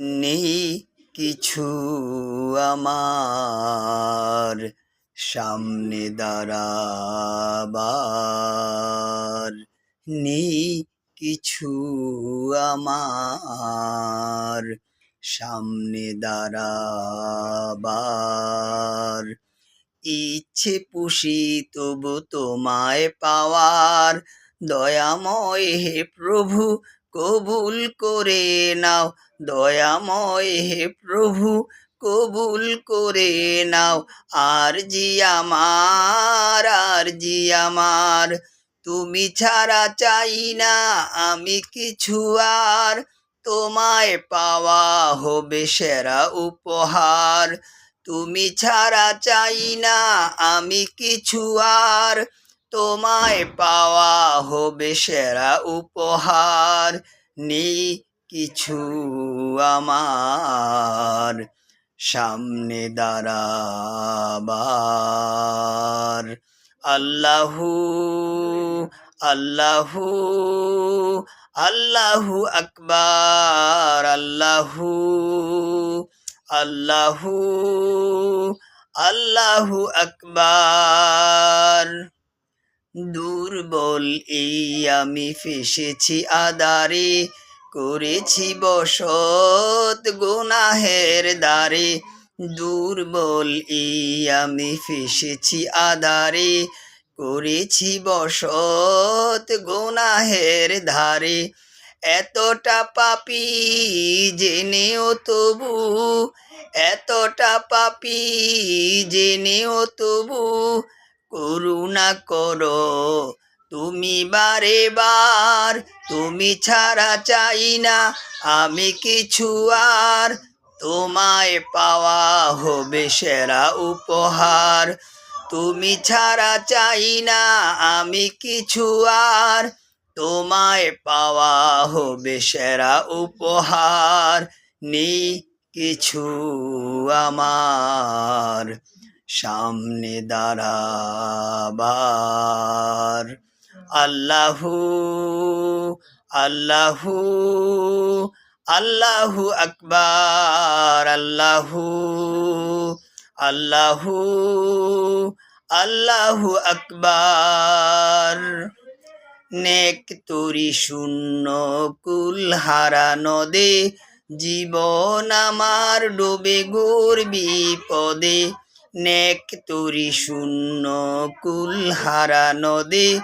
নেই কিছু আমার সামনে দাঁড়াবার। নেই কিছু আমার সামনে দাঁড়াবার। ইচ্ছে পুষি তবু তোমায় পাওয়ার, দয়াময় হে প্রভু কবুল করে নাও, দয়াময় হে প্রভু, কবুল করে নাও। আর জি আমার আর জি আমার, তুমি ছাড়া চাই না আমি কিছু আর। তোমায় পাওয়া হবে সেরা উপহার, তুমি ছাড়া চাই না আমি কিছু আর। তোমায় পাওয়া হবে সেরা উপহার। নেই কিছু আমার সামনে দাঁড়াবার। আল্লাহু আল্লাহু আল্লাহু আকবার। আল্লাহু আল্লাহু আল্লাহু আকবার। দুর্বল এই আমি ফেসেছি আদারে, করেছি বসত গুনাহের দ্বারে। দুর্বল এই আমি ফেসেছি আদারে, করেছি বসত গুনাহের ধারে। এতটা পাপি জেনেও তবু, এতটা পাপি জেনেও তবু করুণা করো। তুমি বারে বার, তুমি ছাড়া চাই না, আমি কিছু আর। তোমায় পাওয়া হবে সেরা উপহার। তুমি ছাড়া চাই না, আমি কিছু আর। তোমায় পাওয়া হবে সেরা উপহার। নেই কিছু আমার। সামনে দাঁড়াবার। আল্লাহু আল্লাহু আল্লাহু আকবার। আল্লাহু আল্লাহু আল্লাহু আকবার। নেক তরি শূন্য কুল হারা নদে, জীবন আমার ডুবে গোর বিপদে। নেক তরি শূন্য কুল হারা নদে,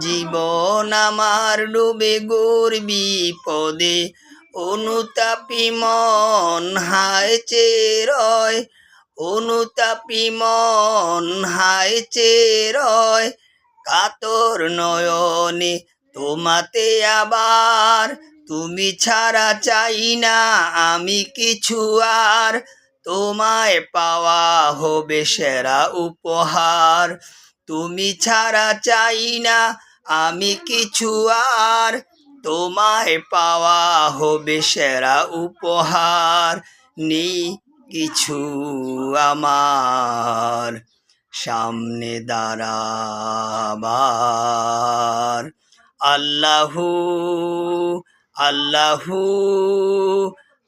জীবন আমার ডুবে গোর বিপদে। অনুতাপী মন হায় চেরয়, অনুতাপী মন হায় চেরয়। কাতর নয়নে তোমাতে আবার, তুমি ছাড়া চাই না আমি কিছু আর। তোমায় পাওয়া হবে সেরা উপহার। তুমি ছাড়া চাই না, আমি কিছু আর। তোমায় পাওয়া হবে সেরা উপহার নেই কিছু আমার। সামনে দাঁড়াবার। আল্লাহু আল্লাহু